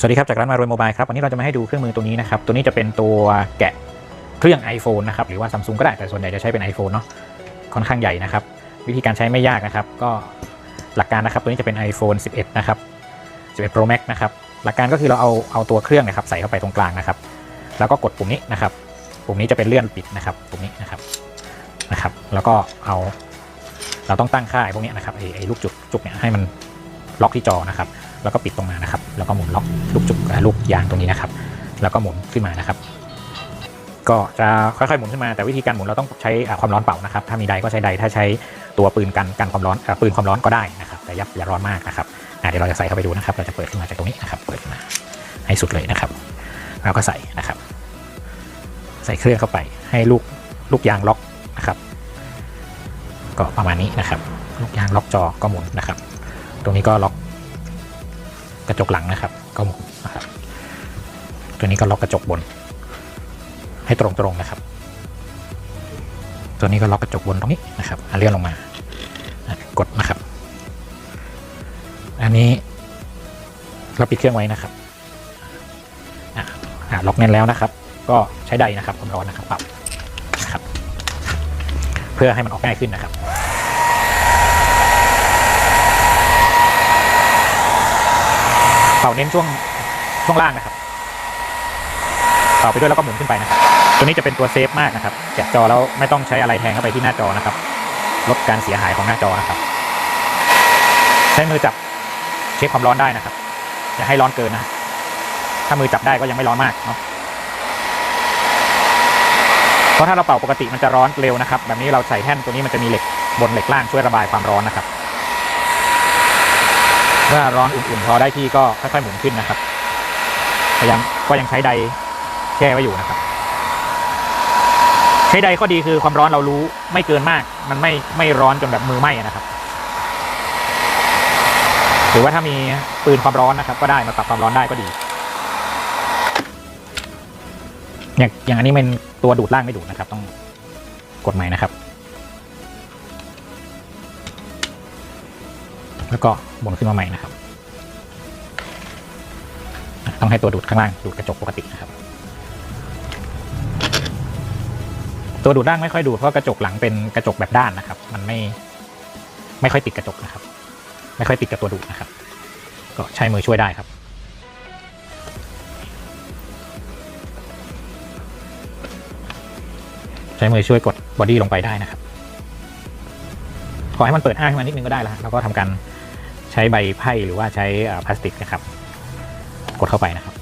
สวัสดีครับ จากร้านมารวยโมบายครับ วันนี้เราจะมาให้ดูเครื่องมือตัวนี้นะครับ ตัวนี้จะเป็นตัวแกะเครื่อง iPhone นะครับ หรือว่าซัมซุงก็ได้แต่ส่วนใหญ่จะใช้เป็น iPhone เนาะค่อนข้างใหญ่นะครับ วิธีการใช้ไม่ยากนะครับ ก็หลักการนะครับ ตัวนี้จะเป็น iPhone 11 นะครับ 11 Pro Max นะครับ หลักการก็คือเราเอาเอาตัวเครื่องนะครับใส่เข้าไปตรงกลางนะครับ แล้วก็กดปุ่มนี้นะครับ ปุ่มนี้จะเป็นเลื่อนปิดนะครับ ปุ่มนี้นะครับนะครับ แล้วก็เอาเราต้องตั้งค่าไอ้พวกเนี้ยนะครับไอ้ไอลูกจุดจุกเนี่ยให้มันล็อกที่จอนะครับ แล้วก็ปิดตรงมานะครับ แล้วก็หมุนล็อกลูกจุกเอ่อลูกยางตรงนี้นะครับ แล้วก็หมุนขึ้นมานะครับ ก็จะค่อยๆหมุนขึ้นมาแต่วิธีการหมุนเราต้องใช้อ่าความร้อนเป่านะครับ ถ้ามีไดก็ใช้ไดถ้าใช้ตัวปืนกันกันความร้อนอปืนความร้อนก็ได้นะครับ แต่อย่าอย่าร้อนมากนะครับเดี๋ยวเราจะใส่เข้าไปดูนะครับ เราจะเปิดขึ้นมาจากตรงนี้นะครับ เปิดขึ้นมาให้สุดเลยนะครับแล้วก็ใส่นะครับ ใส่เครื่องเข้าไปให้ลูกลูกยางล็อกนะครับ ก็ประมาณนี้นะครับ ลูกยางล็อกจอก็หมุนนะครับ ตรงนี้ก็ล็อก กระจกหลังนะครับ ก็หมุนนะครับ ตัวนี้ก็ล็อกกระจกบน ให้ตรงๆนะครับ ตัวนี้ก็ล็อกกระจกบนตรงนี้นะครับเลื่อนลงมากดนะครับ อันนี้เราปิดเครื่องไว้นะครับอะอะล็อกแน่นแล้วนะครับ ก็ใช้ไดนะครับความร้อนนะครับปรับนะครับ เพื่อให้มันออกง่ายขึ้นนะครับ เป่าเน้นช่วงช่วงล่างนะครับเป่าไปด้วยแล้วก็หมุนขึ้นไปนะครับ ตัวนี้จะเป็นตัวเซฟมากนะครับแกะจอแล้วไม่ต้องใช้อะไรแทงเข้าไปที่หน้าจอนะครับ ลดการเสียหายของหน้าจอนะครับ ใช้มือจับเช็คความร้อนได้นะครับอย่าให้ร้อนเกินนะ ถ้ามือจับได้ก็ยังไม่ร้อนมากเนาะเพราะถ้าเราเป่าปกติมันจะร้อนเร็วนะครับ แบบนี้เราใส่แท่นตัวนี้มันจะมีเหล็กบนเหล็กล่างช่วยระบายความร้อนนะครับ เมื่อร้อนอุ่นๆพอได้ที่ก็ค่อยๆหมุนขึ้นนะครับพยายามก็ยังใช้ไดแช่ไว้อยู่นะครับ ใช้ไดข้อดีคือความร้อนเรารู้ไม่เกินมาก มันไม่ไม่ร้อนจนแบบมือไหม้นะครับ หรือว่าถ้ามีปืนความร้อนนะครับ ก็ได้มาปรับความร้อนได้ก็ดี อย่างอย่างอันนี้เป็นตัวดูดล่างไม่ดูดนะครับ ต้องกดใหม่นะครับ แล้วก็หมุนขึ้นมาใหม่นะครับต้องให้ตัวดูดข้างล่างดูดกระจกปกตินะครับ ตัวดูดล่างไม่ค่อยดูดเพราะกระจกหลังเป็นกระจกแบบด้านนะครับ มันไม่ไม่ค่อยติดกระจกนะครับ ไม่ค่อยติดกับตัวดูดนะครับ ก็ใช้มือช่วยได้ครับใช้มือช่วยกดบอดี้ลงไปได้นะครับ ขอให้มันเปิดอ้าขึ้นมานิดนึงก็ได้แล้วฮะแล้วก็ทำการ ใช้ใบไพ่หรือว่าใช้พลาสติกนะครับ กดเข้าไปนะครับ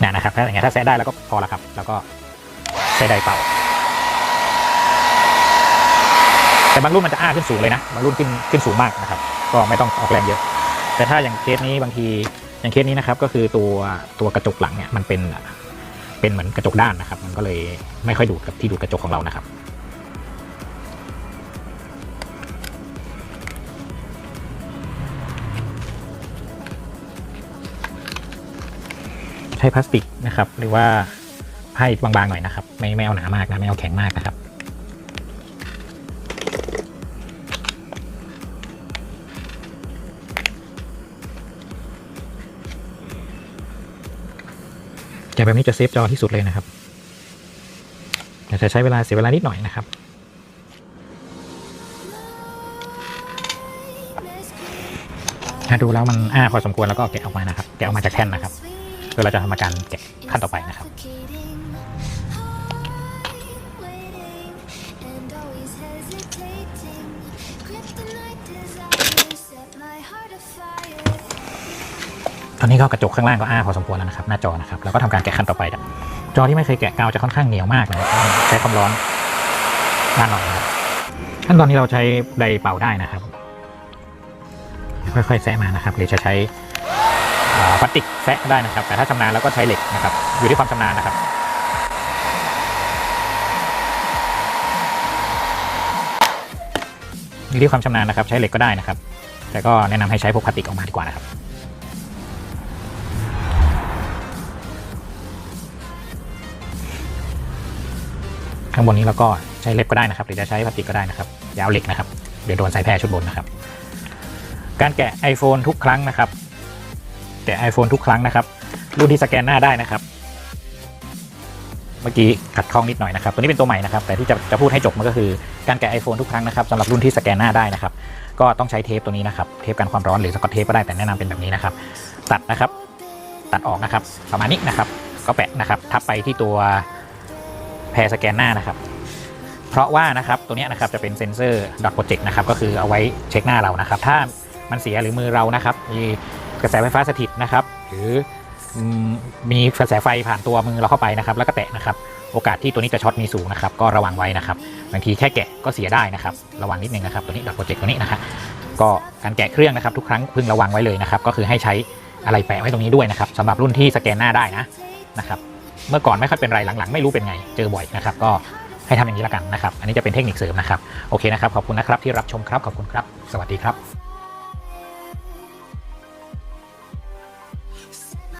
นี่นะครับถ้าอย่างเงี้ยถ้าแซะได้แล้วก็พอละครับ แล้วก็ใช้ไดเป่า แต่บางรุ่นมันจะอ้าขึ้นสูงเลยนะ บางรุ่นขึ้นขึ้นสูงมากนะครับ ก็ไม่ต้องออกแรงเยอะแต่ถ้าอย่างเคสนี้บางที อย่างเคสนี้นะครับก็คือตัวตัวกระจกหลังเนี่ยมันเป็นเป็นเหมือนกระจกด้านนะครับ มันก็เลยไม่ค่อยดูดกับที่ดูดกระจกของเรานะครับใช้พลาสติกนะครับหรือว่าไพ่บางๆหน่อยนะครับ ไม่ไม่เอาหนามากนะไม่เอาแข็งมากนะครับ แกะแบบนี้จะเซฟจอที่สุดเลยนะครับแต่จะใช้เวลาเสียเวลานิดหน่อยนะครับถ้าดูแล้วมันอ้าพอสมควรแล้วก็แกะออกมานะครับ แกะออกมาจากแท่นนะครับเพื่อเราจะทำการแกะขั้นต่อไปนะครับ ตอนนี้ก็กระจกข้างล่างก็อ้าพอสมควรแล้วนะครับหน้าจอนะครับแล้วก็ทำการแกะขั้นต่อไปครับจอที่ไม่เคยแกะกาวจะค่อนข้างเหนียวมากนะครับใช้ความร้อนด้านหน่อยครับขั้นตอนนี้เราใช้ไดเป่าได้นะครับ ค่อยๆแซะมานะครับ หรือจะใช้พลาสติกแซะได้นะครับ แต่ถ้าชำนาญแล้วก็ใช้เหล็กนะครับ อยู่ที่ความชำนาญนะครับอยู่ที่ความชำนาญนะครับ ใช้เหล็กก็ได้นะครับ แต่ก็แนะนำให้ใช้พวกพลาสติกออกมาดีกว่านะครับ ข้างบนนี้เราก็ใช้เล็บก็ได้นะครับ หรือจะใช้พลาสติกก็ได้นะครับอยาวเหล็กนะครับเดี๋ยวโดนสายแพร่ชุดบนนะครับ การแกะ iPhone ทุกครั้งนะครับแกะ iPhone ทุกครั้งนะครับ รุ่นที่สแกนหน้าได้นะครับ เมื่อกี้ขัดข้องนิดหน่อยนะครับ ตัวนี้เป็นตัวใหม่นะครับ แต่ที่จะจะพูดให้จบมันก็คือการแกะ iPhone ทุกครั้งนะครับสำหรับรุ่นที่สแกนหน้าได้นะครับ ก็ต้องใช้เทปตัวนี้นะครับ เทปกันความร้อนหรือสกอตเทปก็ได้แต่แนะนำเป็นแบบนี้นะครับ ตัดนะครับ ตัดออกนะครับ ประมาณนี้นะครับ ก็แปะนะครับ ทับไปที่ตัว แพรสแกนหน้านะครับ เพราะว่านะครับตัวนี้นะครับจะเป็นเซ็นเซอร์ดอทโปรเจกต์นะครับก็คือเอาไว้เช็คหน้าเรานะครับ ถ้ามันเสียหรือมือเรานะครับ มีกระแสไฟฟ้าสถิตนะครับ หรือมมีกระแสไฟผ่านตัวมือเราเข้าไปนะครับ แล้วก็แตะนะครับ โอกาสที่ตัวนี้จะช็อตมีสูงนะครับ ก็ระวังไว้นะครับบางทีแค่แกะก็เสียได้นะครับ ระวังนิดนึงนะครับ ตัวนี้ดอทโปรเจกต์ตัวนี้นะครับก็การแกะเครื่องนะครับทุกครั้งพึงระวังไว้เลยนะครับ ก็คือให้ใช้อะไรแปะไว้ตรงนี้ด้วยนะครับสำหรับรุ่นที่สแกนหน้าได้นะนะครับ เมื่อก่อนไม่ค่อยเป็นไรหลังๆ ไม่รู้เป็นไงเจอบ่อยนะครับก็ให้ทำอย่างนี้ละกันนะครับ อันนี้จะเป็นเทคนิคเสริมนะครับ โอเคนะครับ ขอบคุณนะครับที่รับชมครับ ขอบคุณครับ สวัสดีครับ